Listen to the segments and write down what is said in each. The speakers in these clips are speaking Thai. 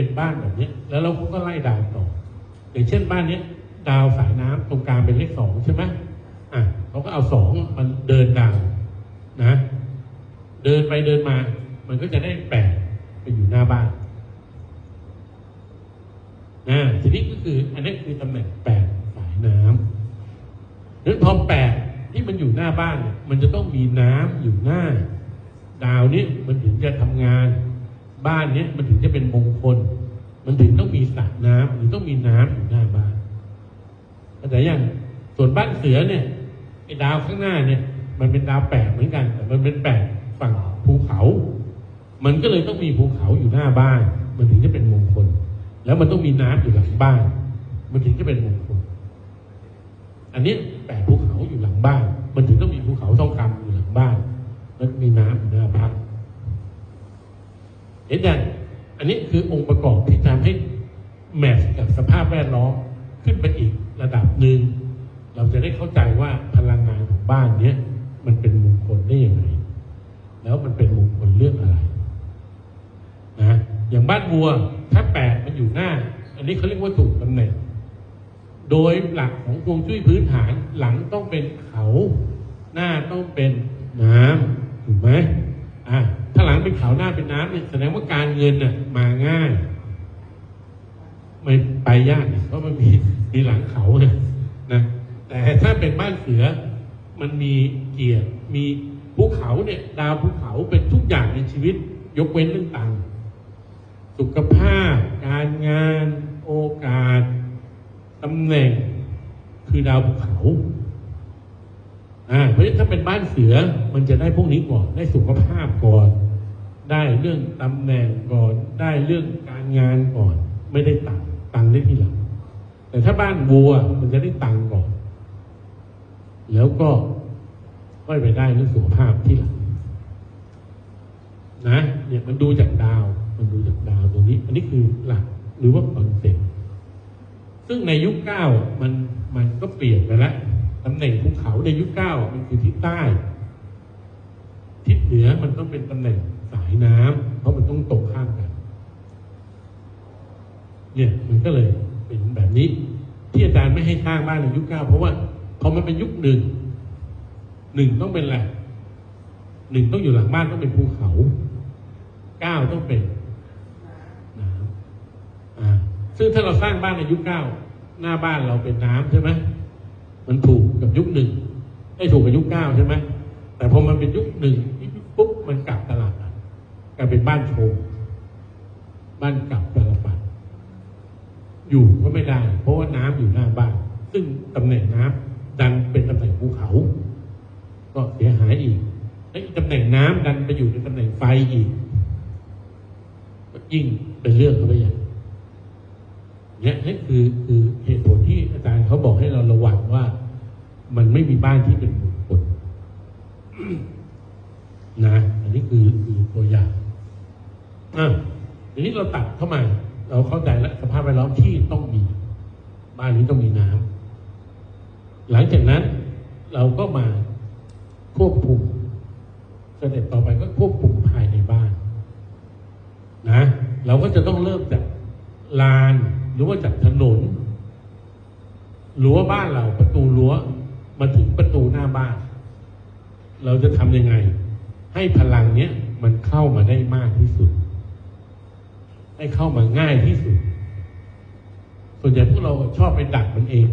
เป็นบ้านแบบนี้ แล้วเราก็ไล่ดาวต่ออย่างเช่นบ้านนี้ดาวสายน้ำตรงกลางเป็นเลขสองใช่ไหมอะเขาก็เอาสองมันเดินดาวนะ เดินไปเดินมา มันก็จะได้แปดไปอยู่หน้าบ้านนะทีนี้ก็คือ อันนี้คือตำแหน่งแปดสายน้ำนั้นพอแปดที่มันอยู่หน้าบ้าน มันจะต้องมีน้ำอยู่หน้า ดาวนี้มันถึงจะทำงาน บ้านเนี้ยมันถึงจะเป็นมงคล มันถึงต้องมีสระน้ำหรือต้องมีน้ำอยู่หน้าบ้านเข้าใจยังส่วนบ้านเสือเนี่ยไอ้ดาวข้างหน้าเนี่ย มันเป็นดาวแปดเหมือนกัน แต่มันเป็นแปดฝั่งภูเขา มันก็เลยต้องมีภูเขาอยู่หน้าบ้าน มันถึงจะเป็นมงคล แล้วมันต้องมีน้ำอยู่หลังบ้าน มันถึงจะเป็นมงคล อันนี้แปดภูเขาอยู่หลังบ้าน มันถึงต้องมีภูเขาทองคำอยู่หลังบ้าน แล้วมีน้ำอยู่หน้าบ้าน เห็นยังอันนี้คือองค์ประกอบที่ทำให้แมทกับสภาพแวดล้อมขึ้นไปอีกระดับหนึ่งเราจะได้เข้าใจว่าพลังงานของบ้านเนี้ยมันเป็นมงคลได้ยังไง แล้วมันเป็นมงคลเรื่องอะไรนะอย่างบ้านวัวถ้าแปดมันอยู่หน้า อันนี้เขาเรียกว่าถูกตำแหน่งโดยหลักของฮวงจุ้ยพื้นฐานหลังต้องเป็นเขา หน้าต้องเป็นน้ำถูกไหมอะ ถ้าหลังเป็นเขาหน้าเป็นน้ำเนี่ยแสดงว่าการเงินน่ะมาง่าย ไม่ไปยากเพราะมันมีมีหลังเขาเนี่ยนะแต่ถ้าเป็นบ้านเสือมันมีเกียรติมีภูเขาเนี่ยดาวภูเขาเป็นทุกอย่างในชีวิต ยกเว้นเรื่องตังสุขภาพ การงาน โอกาสตำแหน่งคือดาวภูเขาอ่าเพราะฉะนั้นถ้าเป็นบ้านเสือมันจะได้พวกนี้ก่อนได้สุขภาพก่อน เรื่องตำแหน่งก่อน ได้เรื่องการงานก่อน ไม่ได้ตังค์ตังค์ได้ทีหลัง แต่ถ้าบ้านวัวมันจะได้ตังค์ก่อน แล้วก็ค่อยไปได้เรื่องสุขภาพที่หลังนะเนี่ยมันดูจากดาว มันดูจากดาวตรงนี้ อันนี้คือหลักหรือว่าคอนเซ็ปต์ซึ่งในยุคเก้ามันมันก็เปลี่ยนไปแล้วตำแหน่งภูเขาในยุคเก้ามันคือทิศใต้ ทิศเหนือมันต้องเป็นตำแหน่งสา ยน้ำเพราะมันต้องตรงข้ามกันเนี่ยมันก็เลยเป็นแบบนี้ ที่อาจารย์ไม่ให้สร้างบ้านในยุคเก้าเพราะว่าพอมันเป็นยุคหนึ่งหนึ่งต้องเป็นอะไรหนึ่งต้องอยู่หลังบ้านต้องเป็นภูเขาเก้าต้องเป็นน้ำอ่าซึ่งถ้าเราสร้างบ้านในยุคเก้าหน้าบ้านเราเป็นน้ำใช่ไหมมันถูกกับยุคหนึ่งได้ถูกกับยุคเก้าใช่ไหมแต่พอมันเป็นยุคหนึ่งปุ๊บมันกลับต ลาดนัดกลายเป็นบ้านโชว์บ้านกลับตลาดนัดอยู่ก็ไม่ได้ เพราะว่าน้ำอยู่หน้าบ้าน ซึ่งตำแหน่งน้ำดันเป็นตำแหน่งภูเขา ก็เสียหายอีกและอีกตำแหน่งน้ำดันไปอยู่ในตำแหน่งไฟอีกยิ่งเป็นเรื่องเข้าไปใหญ่เนี่ยนี่คือคือเหตุผลที่อาจารย์เขาบอกให้เราระวังว่า มันไม่มีบ้านที่เป็นมงคลนะ อันนี้คือคือตัวอย่าง อะทีนี้เราตัดเข้ามา เราเข้าใจแล้วสภาพแวดล้อมที่ต้องมี บ้านนี้ต้องมีน้ำหลังจากนั้นเราก็มาควบคุมสเต็ปต่อไปก็ควบคุมภายในบ้าน นะ เราก็จะต้องเริ่มจากลานหรือว่าจากถนนรั้วบ้านเราประตูรั้วมาถึงประตูหน้าบ้าน เราจะทำยังไง ให้พลังเนี้ยมันเข้ามาได้มากที่สุด ให้เข้ามาง่ายที่สุด ส่วนใหญ่พวกเราชอบไปดักมันเอง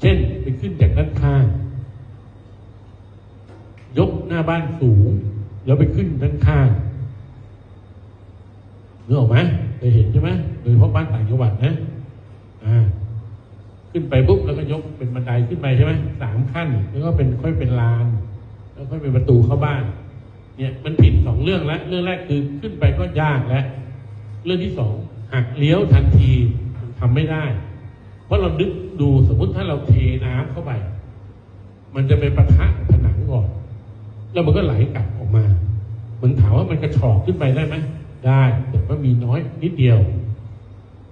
เช่นไปขึ้นจากด้านข้าง ยกหน้าบ้านสูง แล้วไปขึ้นด้านข้างนึกออกไหมเคยเห็นใช่ไหมโดยเฉพาะบ้านต่างจังหวัดนะ อ่า ขึ้นไปปุ๊บแล้วก็ยกเป็นบันไดขึ้นไปใช่ไหมสามขั้น แล้วก็เป็นค่อยเป็นลาน แล้วค่อยเป็นประตูเข้าบ้าน เนี่ยมันผิดสองเรื่องแล้ว เรื่องแรกคือขึ้นไปก็ยากแล้ว เรื่องที่สองหักเลี้ยวทันทีมันทำไม่ได้ เพราะเรานึกดูสมมุติถ้าเราเทน้ำเข้าไป มันจะไปปะทะผนังก่อน แล้วมันก็ไหลกลับออกมาเหมันถามว่ามันกระชอกขึ้นไปได้ไหมได้แต่ว่ามีน้อยนิดเดียว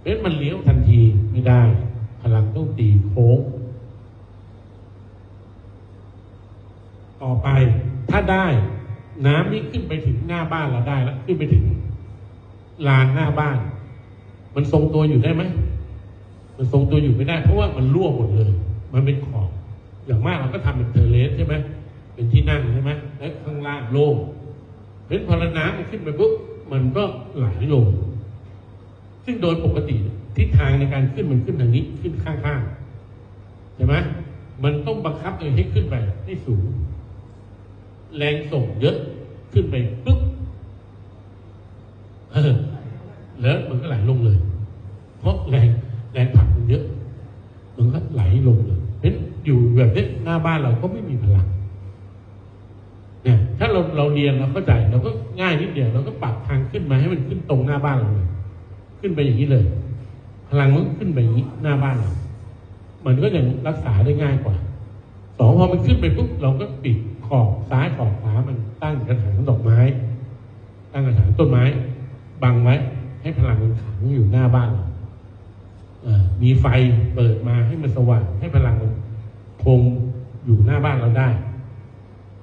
เพราะฉะนั้นมันเลี้ยวทันทีไม่ได้ พลังต้องตีโค้งต่อไปถ้าได้ น้ำนี่ขึ้นไปถึงหน้าบ้านเราได้แล้วขึ้นไปถึง ลานหน้าบ้าน มันทรงตัวอยู่ได้ไหม มันทรงตัวอยู่ไม่ได้ เพราะว่ามันรั่วหมดเลย มันเป็นขอบอย่างมากเราก็ทำเป็นเทเลสใช่ไหมเป็นที่นั่งใช่ไหมและข้างล่างโล่งเพราะฉะนั้นพอน้ำมันขึ้นไปปุ๊บมันก็ไหลลง ซึ่งโดยปกติทิศทางในการขึ้นมันขึ้นทางนี้ขึ้นข้างๆใช่ไหมมันต้องบังคับตัวเองให้ขึ้นไปให้สูง แรงส่งเยอะขึ้นไปปุ๊บ เออ แล้วมันก็ไหลลงเลย เพราะแรงแรงผลักมันเยอะ มันก็ไหลลงเลยเพราะฉะนั้นอยู่แบบนี้หน้าบ้านเราก็ไม่มีพลังเนี่ยถ้าเราเราเรียนเราเข้าใจเราก็ง่ายนิดเดียวเราก็ปรับทางขึ้นมาให้มันขึ้นตรงหน้าบ้านเราเลย ขึ้นไปอย่างนี้เลย พลังมันขึ้นไปอย่างนี้หน้าบ้านเรา มันก็ยังรักษาได้ง่ายกว่าสองพอมันขึ้นไปปุ๊บเราก็ปิดขอบซ้ายขอบขวามันตั้งกระถางดอกไม้ ตั้งกระถางต้นไม้ บังไว้ ให้พลังมันขังอยู่หน้าบ้านเรามีไฟเปิดมาให้มันสว่างให้พลังมันคงอยู่หน้าบ้านเราได้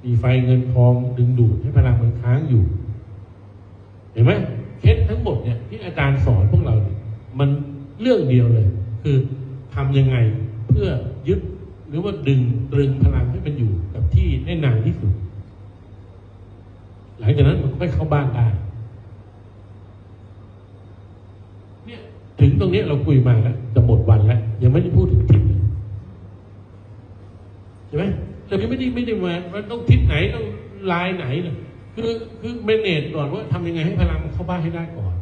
มีไฟเงินทองดึงดูดให้พลังมันค้างอยู่ เห็นไหมเคล็ดทั้งหมดเนี่ยที่อาจารย์สอนพวกเราเนี่ยมันเรื่องเดียวเลย คือทำยังไงเพื่อยึดหรือว่าดึงตรึงพลังให้มันอยู่กับที่ได้นานที่สุด หลังจากนั้นมันค่อยเข้าบ้านได้ เนี่ย ถึง ตรงนี้เราคุยมาแล้วจะหมดวันแล้ว ยังไม่ได้พูดถึงทิศใช่ไหมเรายังไม่ได้ไม่ได้มาว่าต้องทิศไหนต้องลายไหนเลยคือคือเมเนจก่อนว่าทำยังไงให้พลังมันเข้าบ้านให้ได้ก่อน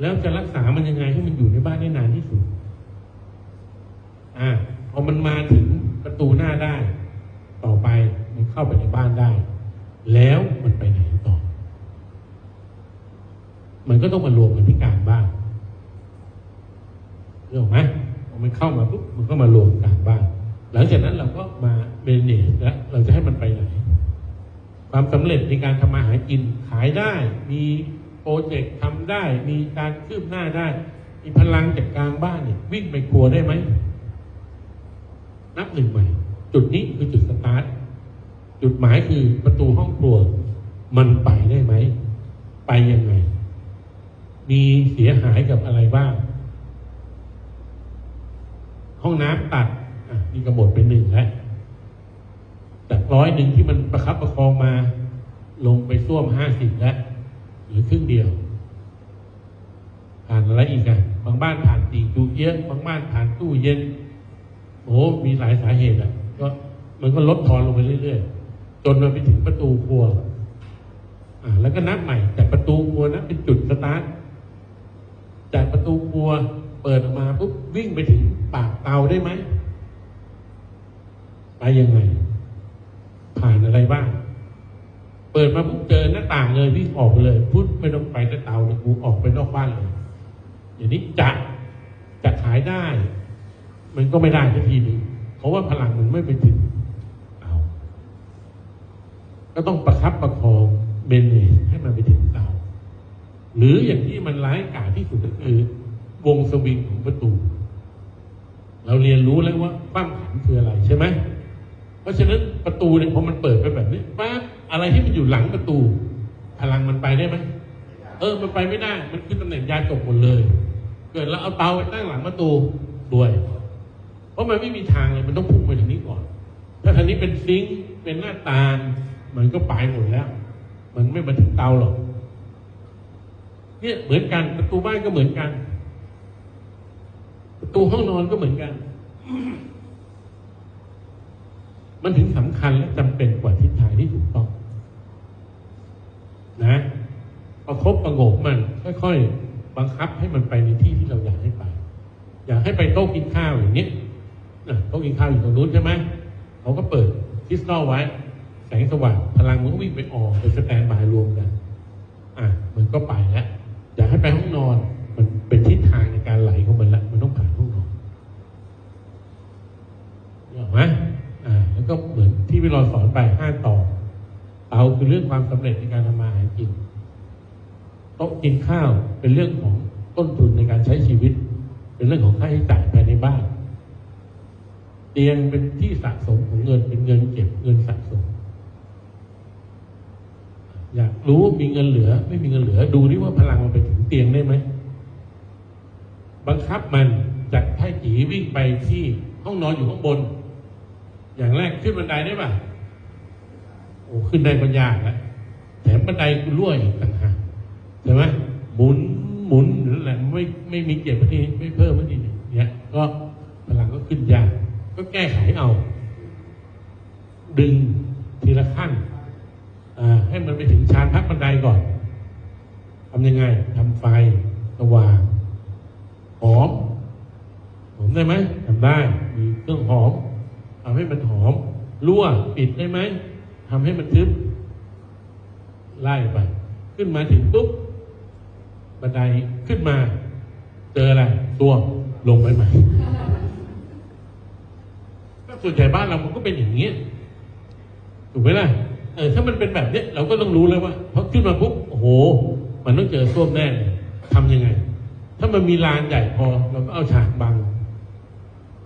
แล้วจะรักษามันยังไงให้มันอยู่ในบ้านได้นานที่สุด อ่าพอมันมาถึงประตูหน้าได้ ต่อไปมันเข้าไปในบ้านได้ แล้วมันไปไหนต่อ มันก็ต้องมารวมกันที่กลารบ้าน เรื่องไหมมันเข้ามาปุ๊บมันก็มารวมกลารบ้านหลังจากนั้นเราก็มาเมเนจแล้วเราจะให้มันไปไหน ความสำเร็จในการทำมาหากินขายได้ มีโปรเจกต์ทำได้ มีการคืบหน้าได้ มีพลังจากกลางบ้านเนี่ยวิ่งไปครัวได้ไหม นับหนึ่งใหม่ จุดนี้คือจุดสตาร์ทจุดหมายคือประตูห้องครัว มันไปได้ไหม ไปยังไง มีเสียหายกับอะไรบ้าง ห้องน้ำตัดนี่ก็หมดไปหนึ่งแล้วจากร้อยหนึ่งที่มันประคับประคองมา ลงไปส้วมห้าสิบแล้วหรือครึ่งเดียว ผ่านอะไรอีกอะบางบ้านผ่านตีจูเยอะบางบ้านผ่านตู้เย็นโอ้มีหลายสาเหตุอะ ก็มันก็ลดทอนลงไปเรื่อยๆ จนมาไปถึงประตูครัวอ่าแล้วก็นับใหม่จากประตูครัวนะเป็นจุดสตาร์ทจากประตูครัว เปิดออกมาปุ๊บวิ่งไปถึงปากเตาได้ไหม ไปยังไง ผ่านอะไรบ้าง เปิดมาปุ๊บเจอหน้าต่างเลยวิ่งออกไปเลยพุทไม่ต้องไปหน้าเตาเลยกูออกไปนอกบ้านเลยอย่างนี้จะจะขายได้ มันก็ไม่ได้ทันทีหนึงเพราะว่าพลังมันไม่ไปถึงเตาก็ต้องประคับประคองเมนเนให้มันไปถึงเตาหรืออย่างที่มันร้ายกาจที่สุดก็คือ วงสวิงของประตู เราเรียนรู้แล้วว่าปั้มขันคืออะไรใช่ไหมเพราะฉะนั้นประตูเนี่ยพอมันเปิดไปแบบนี้ปั๊บอะไรที่มันอยู่หลังประตู พลังมันไปได้ไหมเออ มันไปไม่ได้ มันคือตำแหน่งยาจบหมดเลย เกิดเราเอาเตาไปตั้งหลังประตูด้วย เพราะมันไม่มีทางเลย มันต้องพุ่งไปทางนี้ก่อน ถ้าทางนี้เป็นซิงค์เป็นหน้าตางมันก็ไปหมดแล้ว มันไม่มาถึงเตาหรอก เนี่ยเหมือนกันประตูบ้านก็เหมือนกัน ประตูห้องนอนก็เหมือนกัน มันถึงสำคัญและจำเป็นกว่าทิศทางที่ถูกต้อง นะประคบประงมมัน ค่อยๆ บังคับให้มันไปในที่ที่เราอยากให้ไป อยากให้ไปโต๊ะกินข้าวอย่างนี้นะโต๊ะกินข้าวอยู่ตรงนู้นใช่ไหมเขาก็เปิดคริสตัลไว้ แสงสว่างพลังมันก็วิ่งไปออกไปสแตนบายรวมกัน อะมันก็ไปแล้วอยากให้ไปห้องนอน มันเป็นทิศทางในการไหลของมันละมันต้องผ่านห้องนอน ห็นไหมอ่าแล้วก็เหมือนที่วิรอสอนไปห้าต่อเตาคือเรื่องความสำเร็จในการทำมาหากินโต๊ะกินข้าวเป็นเรื่องของต้นทุนในการใช้ชีวิต เป็นเรื่องของค่าใช้จ่ายภายในบ้าน เตียงเป็นที่สะสมของเงินเป็นเงินเก็บเงินสะสม อยากรู้มีเงินเหลือ ไม่มีเงินเหลือ ดูดิว่าพลังมันไปถึงเตียงได้ไหมบังคับมันจากไท่จีวิ่งไปที่ห้องนอนอยู่ข้างบน อย่างแรกขึ้นบันไดได้ป่ะโอ้ขึ้นได้ก็ยากแล้วแถมบันไดกูรั่วอีกต่างหากใช่ไหมหมุนหมุนนั่นแหละไม่ไม่มีเกียรติพัทีไม่เพิ่มพัทีเนี่ยก็พลังก็ขึ้นยากก็แก้ไขเอา ดึงทีละขั้นให้มันไปถึงชานพักบันไดก่อนทำยังไงทำไฟสว่างหอมหอมได้ไหมทำได้มีเครื่องหอม ทำให้มันหอม รั่วปิดได้ไหมทำให้มันทึบไล่ไป ขึ้นมาถึงปุ๊บบันไดขึ้นมา เจออะไรตัวลงไปใหม่ก็ส่วนใหญ่บ้านเรามันก็เป็นอย่างนี้ยถูกไหมล่ะเออถ้ามันเป็นแบบเนี้ยเราก็ต้องรู้แล้วว่าพอขึ้นมาปุ๊บโอ้โห มันต้องเจอส้วมแน่เลยทำยังไง ถ้ามันมีลานใหญ่พอเราก็เอาฉากบัง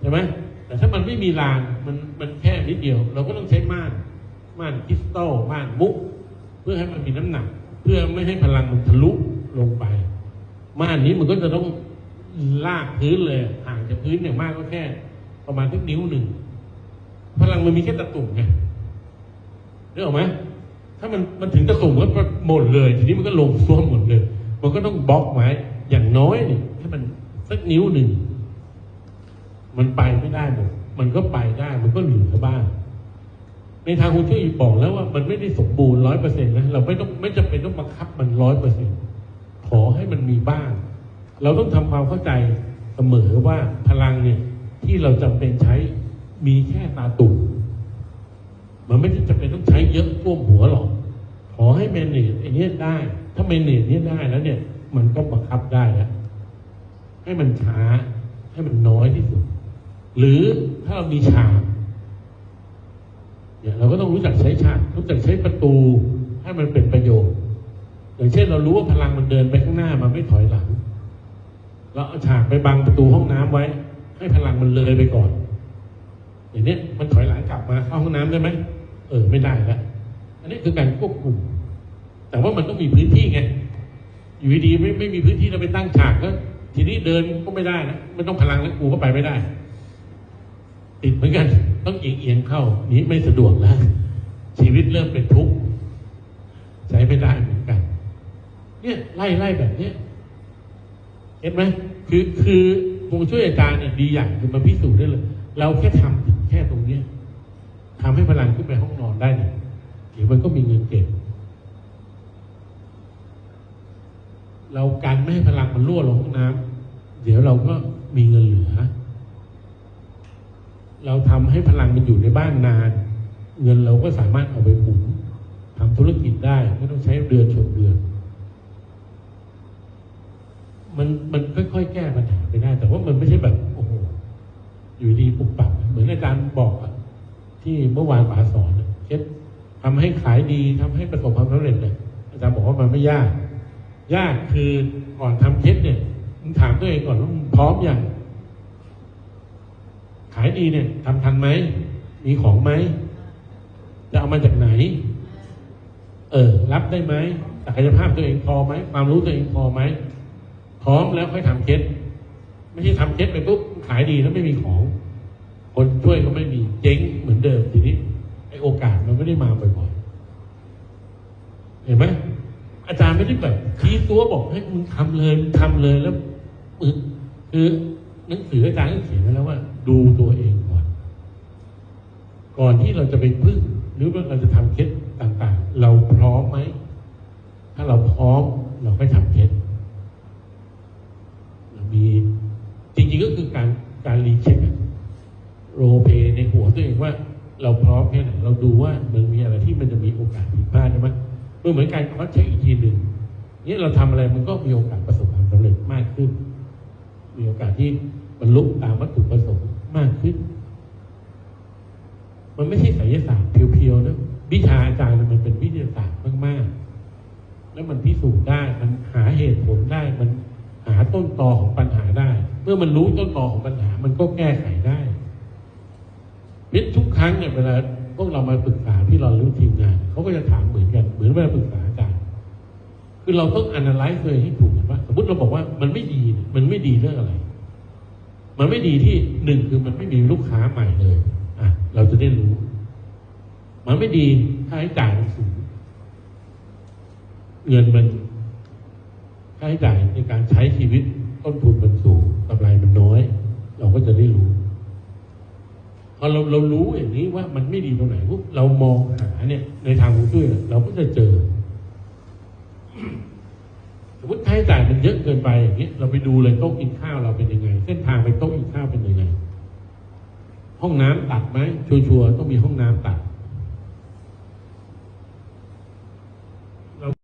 ใช่ไหมแต่ถ้ามันไม่มีราง มันมันแค่นิดเดียว เราก็ต้องใช้ม่านม่านคริสตัลม่านมุก เพื่อให้มันมีน้ำหนัก เพื่อไม่ให้พลังมันทะลุลงไป ม่านนี้มันก็จะต้องลากพื้นเลยห่างจากพื้นอย่างมากก็แค่ประมาณทักนิ้วหนึ่งพลังมันมีแค่ตะตุ่มไงนึกออกไหมถ้ามันมันถึงตะตุ่มก็หมดเลย ทีนี้มันก็ลงซ่วมหมดเลย มันก็ต้องบล็อกไว้อย่างน้อยนี่ให้มันสักนิ้วหนึ่งมันไปไม่ได้หมด มันก็ไปได้มันก็เหลือบ้างในทางคุณช่บอกแล้วว่ามันไม่ได้สมบูรณ์ร้อยเปอร์เซ็นต์นะเราไม่ต้องไม่จำเป็นต้องบังคับมันร้อยเปอร์เซ็นต์ขอให้มันมีบ้าง เราต้องทำความเข้าใจเสมอว่าพลังเนี่ยที่เราจำเป็นใช้มีแค่ตาตุ่มมันไม่จำเป็นต้องใช้เยอะท่วมหัวหรอกขอให้เมเนจไอ้นี้ได้ ถ้าเมเนจนี้ได้แล้วเนี่ย มันก็บังคับได้แล้วให้มันช้าให้มันน้อยที่สุด หรือถ้าเรามีฉากเนี่ยเราก็ต้องรู้จักใช้ฉากรู้จักใช้ประตูให้มันเป็นประโยชน์ อย่างเช่นเรารู้ว่าพลังมันเดินไปข้างหน้ามันไม่ถอยหลัง เราเอาฉากไปบังประตูห้องน้ำไว้ ให้พลังมันเลยไปก่อน อย่างนี้มันถอยหลังกลับมาเข้าห้องน้ำได้ไหมเออไม่ได้แล้วอันนี้คือการควบคุม แต่ว่ามันต้องมีพื้นที่ไงอยู่ดีๆไม่ไม่มีพื้นที่เราไปตั้งฉากก็ทีนี้เดินก็ไม่ได้นะไม่ต้องพลังแล้วกูก็ไปไม่ได้ ติดเหมือนกัน ต้องเอียงเอียงเข้า นี้ไม่สะดวกแล้วชีวิตเริ่มเป็นทุกข์ใช้ไม่ได้เหมือนกัน เนี่ยไล่ไล่แบบเนี้ยเห็นไหมคือคือวงช่วยอาจารย์เนี่ยดีอย่างคือมันพิสูจน์ได้เลย เราแค่ทำถึงแค่ตรงเนี้ยทำให้พลังขึ้นไปห้องนอนได้เนี่ยเดี๋ยวมันก็มีเงินเก็บ เรากันไม่ให้พลังมันรั่วลงห้องน้ำเดี๋ยวเราก็มีเงินเหลือ เราทำให้พลังมันอยู่ในบ้านนาน เงินเราก็สามารถเอาไปหมุนทำธุรกิจได้ไม่ต้องใช้เดือนชนเดือนมันมันค่อยๆแก้ปัญหาไปได้ แต่ว่ามันไม่ใช่แบบโอ้โหอยู่ดีปุบปับเหมือนอาจารย์บอกอะที่เมื่อวานป๋าสอนเคล็ดทำให้ขายดีทำให้ประสบความสำเร็จเนี่ยอาจารย์บอกว่ามันไม่ยาก ยากคือก่อนทำเคล็ดเนี่ยมึงถามตัวเองก่อนว่ามึงพร้อมอย่างายดีเนี่ยทำทันไหม มีของไหม จะเอามาจากไหน เออ รับได้ไหมศักยภาพตัวเองพอไหม ความรู้ตัวเองพอไหม พร้อมแล้วค่อยทำเคสไม่ใช่ทำเคสไปปุ๊บขายดีแล้วไม่มีของ คนช่วยก็ไม่มีเจ๊งเหมือนเดิมทีนี้ไอโอกาสมันไม่ได้มาบ่อยๆ เห็นไหมอาจารย์ไม่ได้แบบชี้ตัวบอกให้มึงทำเลยมึงทำเลยแล้วคือ หนังสืออาจารย์ก็เขียนไว้แล้วว่า ดูตัวเองก่อน ก่อนที่เราจะไปพึ่ง หรือว่าเราจะทำเคสต่างๆ เราพร้อมไหม ถ้าเราพร้อมเราค่อยทำเคสมีจริงๆก็คือการการรีเช็คโรเพในหัวตัวเองว่า เราพร้อมแค่ไหนเราดูว่ามันมีอะไรที่มันจะมีโอกาสผิดพลาดใช่ไหมเมื่อเหมือนการคอสเช็คอีกทีหนึ่งเนี่ยเราทำอะไรมันก็มีโอกาสประสบความสำเร็จมากขึ้น มีโอกาสที่ บรรลุตามวัตถุประสงค์มากขึ้น มันไม่ใช่ไสยศาสตร์เพียวๆนะวิชาอาจารย์มันเป็นวิทยาศาสตร์มากๆ แล้วมันพิสูจน์ได้ มันหาเหตุผลได้ มันหาต้นตอของปัญหาได้ เมื่อมันรู้ต้นตอของปัญหา มันก็แก้ไขได้เพชรทุกครั้งเนี่ยเวลาพวกเรามาปรึกษาที่เราเรื่องทีมงานเขาก็จะถามเหมือนกัน เหมือนเวลาปรึกษาอาจารย์ คือเราต้อง analyze ตัวเองให้ถูกว่า สมมติเราบอกว่ามันไม่ดี มันไม่ดีเรื่องอะไร มันไม่ดีที่หนึ่งคือมันไม่มีลูกค้าใหม่เลยอะเราจะได้รู้ มันไม่ดีค่าใช้จ่ายมันสูงเงินมันค่าใช้จ่ายในการใช้ชีวิตต้นทุนมันสูงกำไรมันน้อย เราก็จะได้รู้พอเราเรารู้อย่างนี้ว่ามันไม่ดีตรงไหนปุ๊บเรามองหาเนี่ย ในทางของช่วยเราก็จะเจอ สมมติค่าใช้จ่ายมันเยอะเกินไปอย่างเงี้ยเราไปดูเลยโต๊ะกินข้าวเราเป็นยังไง เส้นทางไปโต๊ะกินข้าวเป็นยังไง ห้องน้ำตัดไหมชัวร์ๆต้องมีห้องน้ำตัด